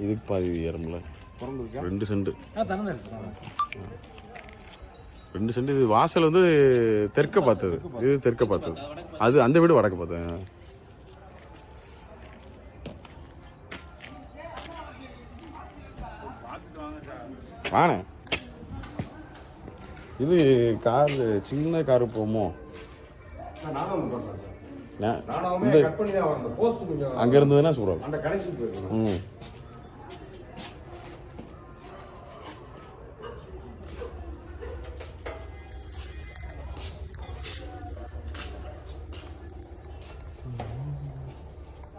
இதுக்கு பாதி ஏறும்ல ரெண்டு சென்ட் ரெண்டு சென்ட் இது வாசல் வந்து தெற்க பார்த்தது. இது தெற்க பார்த்தது. அது அந்த வீடு வடக்க பார்த்தது வாணே. இது கார் சின்ன கார் போமோ நானும் ஒன்று பண்ணுறேன் சார்.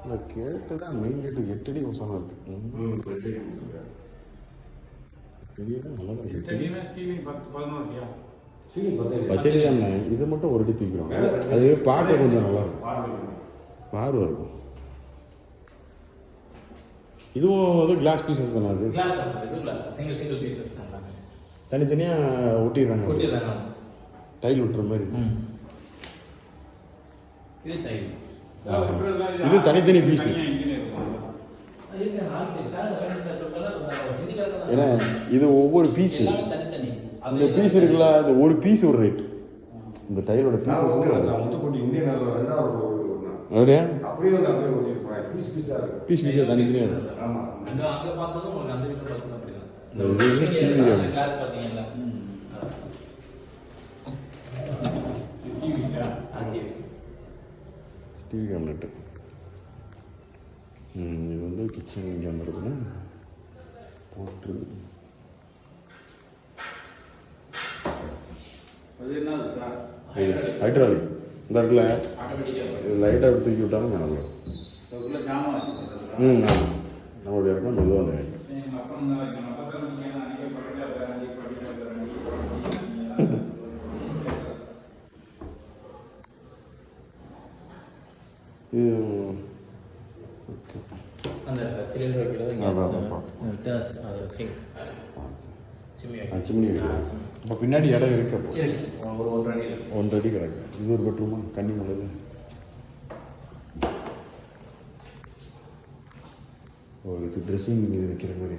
நான் கேட்டுதான் மெயின் கேட்டு எட்டு அடி உசனம் இருக்கு. ம். பெரிய இடம் நல்லா தான் இது மட்டும் ஒரு அடி தூக்கிறோம் அது பார்க்க கொஞ்சம் நல்லா இருக்கும். பார்வை இருக்கும் இதுவும் வந்து கிளாஸ் பீசஸ் தானே அது? கிளாஸ் இது கிளாஸ் சிங்கிள் சிங்கிள் பீசஸ் தான் தனித்தனியாக ஒட்டிடுறாங்க. டைல் விட்டுற மாதிரி ம். இது டைல் இது தனித்தனி பீஸ் ஏன்னா இது ஒவ்வொரு பீஸ் இந்த பீஸ் இருக்குல்ல இந்த ஒரு பீஸ் ஒரு ரேட் இந்த டைலோட நாள். அப்படியே? பீஸ் பீஸாக பீஸ் தனித்தனியாக இருக்கு ஆமாம் அங்க அங்க பார்த்ததும் உங்களுக்கு அந்த வீட்டுல பார்த்ததும் அப்படிதான் இது வந்து TV நீங்க ஆகும். கிளாஸ் பாத்தீங்கல்ல அங்கே டிவி கேபினெட்டு இது வந்து கிச்சன் இங்கே வந்துருக்குன்னு போட்டு. ஹைட்ராலிக் இந்த இடத்துல லைட்டாக எடுத்து தூக்கி விட்டாலும் வரும் ம் ஆமாம் நம்மளுடைய இறக்கம் மெதுவாக அந்த இது ஓகே அந்த சிலிண்டர் வைக்கிறது இங்க அதான், அதான் பார்த்தேன். டர்ஸ் அது சிங் சிம்மி வைக்கிறது. சிம்னி இப்போ பின்னாடி இடம் இருக்கு ஒரு ஒன்றரை அடி கிடக்கு. இது ஒரு பெட்ரூமா மலையில் ஓ இது ட்ரெஸ்ஸிங் இது வைக்கிற மாதிரி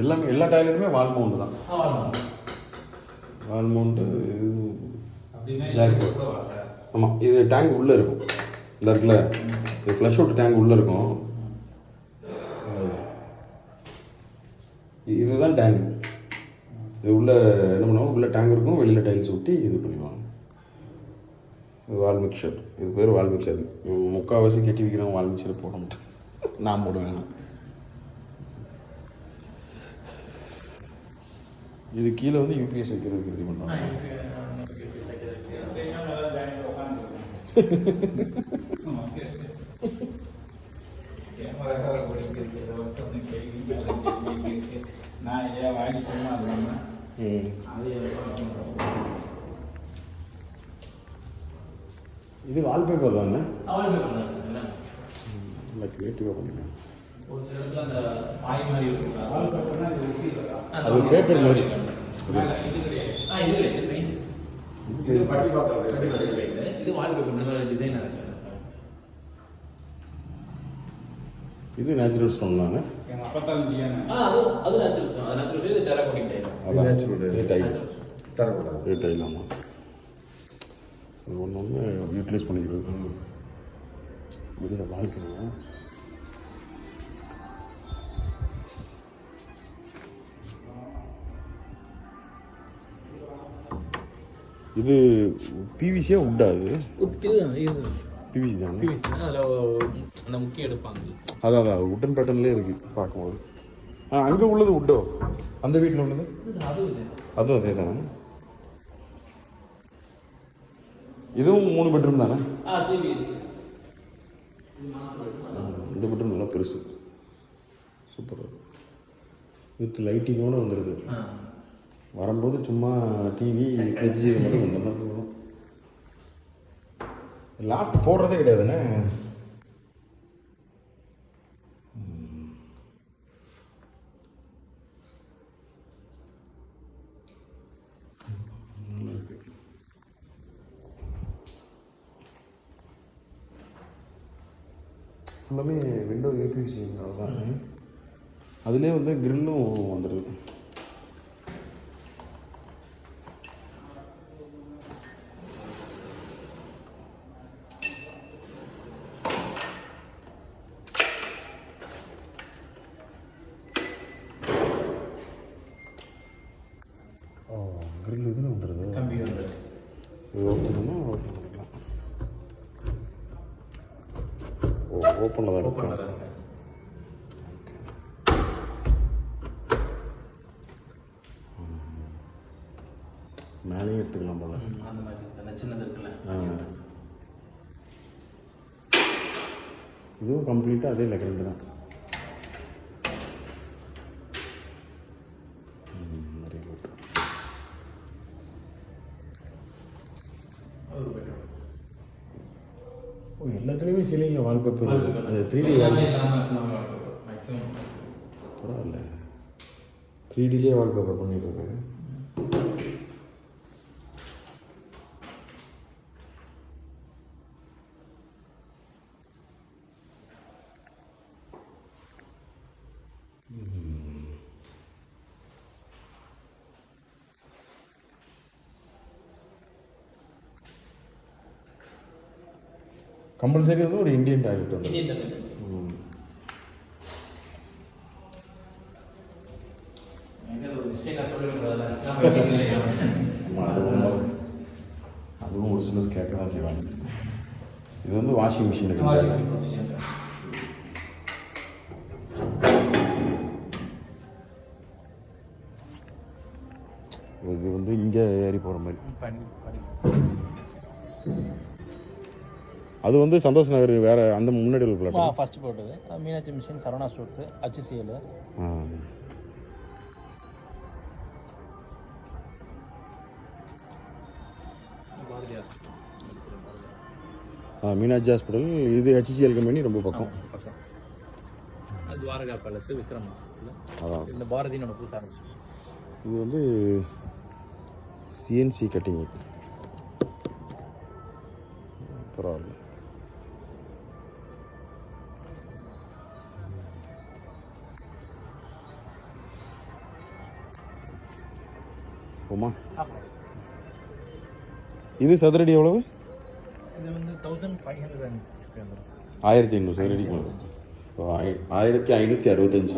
எல்லாமே எல்லா டைலருமே வால் மவுண்ட் தான். வால் மவுண்ட்டு இது ஜாக் ஆமாம் இது டேங்க் உள்ளே இருக்கும். இந்த இடத்துல இது ஃப்ளஷ் அவுட் டேங்க் உள்ளே இருக்கும். இதுதான் டேங்க் இது உள்ள என்ன பண்ணுவாங்க? உள்ள டேங்க் இருக்கும் வெளியில் டைல்ஸ் ஒட்டி இது பண்ணிடுவாங்க. இது வால் மிக்சர் இது பேர் வால் மிக்சர் முக்கால்வாசி கட்டி வைக்கிறவங்க வால் மிக்சர் போட மாட்டேன் நான் போடுவேன். இது கீழே வந்து யூபிஎஸ் வைக்கிறதுக்கு ரெடி பண்ணுறாங்க நான் ஏன் வாங்கி சும்மா இல்லாம ம் அது இது வால்பேப்பர் தானே? சார் எல்லாம். நல்லா க்ரியேட்டிவாக பண்ணிருக்கேன் ஒரு சில இடத்துல அந்த பாய் மாதிரி இருக்கும் அது பேப்பர் மாதிரி. இது பட்டி பார்த்தா இது வால்பேப்பர் டிசைனாக இருக்கு. இது நேச்சுரல் ஸ்டோன் தானே? அது அது நேச்சுரல் அது நேச்சுரல் இது அதான். natural tile. இது டைல் தரக்கூடாது இது டைல் ஆமாம் ஒன்று ஒன்று யூட்டிலைஸ் பண்ணிக்கிறது வாழ்க்கணும் இது பிவிசியா உட்டா இது? பிவிசி தானே பிவிசி அதில் அந்த முக்கியம் எடுப்பாங்க அதான் அதான். உட்டன் பேட்டர்ன்லேயே இருக்கு பார்க்கும்போது. ஆ அங்கே உள்ளது உட்டோ அந்த வீட்டில் உள்ளது? அதுவும் அதே தானே? இதுவும் மூணு பெட்ரூம் தானே? இந்த பெட்ரூம் நல்லா பெருசு. சூப்பர் வித் லைட்டிங்கோட வந்துடுது வரும்போது சும்மா டிவி ஃப்ரிட்ஜு மட்டும் இந்த மாதிரி போகணும் லாஃப்ட் போடுறதே கிடையாதுண்ணே ஃபுல்லாமே விண்டோ ஏபிசி அவ்வளோதான் அதுலேயே வந்து கிரில்லும் வந்துடுது ஓப்பனில் தான் இருக்கும் மேலேயும் எடுத்துக்கலாம் போல. அந்த மாதிரி அந்த சின்னது இருக்குல்ல. ஆ. இதுவும் கம்ப்ளீட்டாக அதே லெக்கரண்ட் தான். எல்லாத்துலேயுமே சீலிங்கில் வால்பேப்பர் அது த்ரீ டி மேக்ஸிமம் பரவாயில்ல. த்ரீ டிலேயே வால்பேப்பர் பண்ணிடுறது கம்பல்சரி வந்து ஒரு இந்தியன் டாய்லெட் வந்து. அதுவும் ஒரு சிலர் கேட்க தான் செய்வாங்க. இது வந்து வாஷிங் மிஷின் இது வந்து இங்கே ஏறி போகிற மாதிரி. அது வந்து சந்தோஷ் நகர் வேற அந்த முன்னாடி உள்ள பிளாட் ஃபர்ஸ்ட் போட்டது. Meenakshi mission Saravana stores HCCL Meenakshi hospital இது ஹெச்சிசிஎல் கம்பெனி ரொம்ப பக்கம். துவாரகா பேலஸ் விக்ரம். அதான் இந்த பாரதி நம்ம புதுசாக ஆரம்பிச்சோம் இது வந்து சிஎன்சி கட்டிங் பரவாயில்ல. போமா இது சதுரடி எவ்வளவு? ஆயிரத்தி ஐநூறு சதுரடி ஆயிரத்தி ஐநூற்றி அறுபத்தஞ்சு.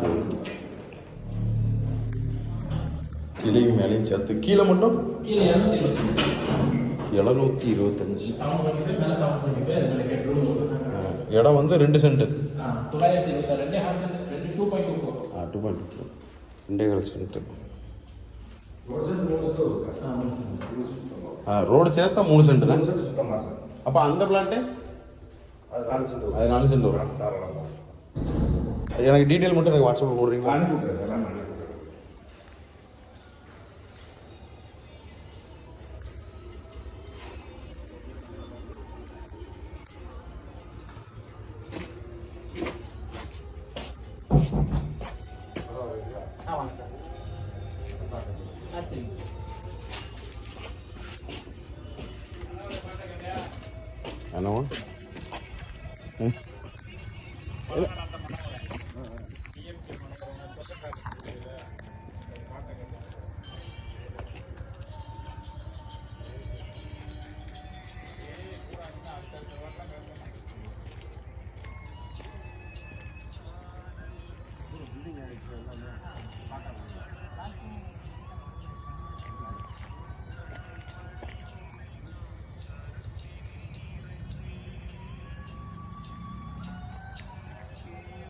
கீழேயும் மேலேயும் சேர்த்து கீழே மட்டும்? எழுநூற்றி இருபத்தஞ்சு. இடம் வந்து ரெண்டு சென்ட் டூ பாயிண்ட் ரெண்டே கால் சென்ட் ரோடு சேர்த்தா மூணு சென்ட் தான் சுத்தமாக சார் அப்போ அந்த பிளான்ட்டு அது நாலு சென்ட் அது நாலு சென்ட் வரும் எனக்கு டீட்டெயில் மட்டும் எனக்கு வாட்ஸ்அப்பில் போடுறீங்களா சார் I know one.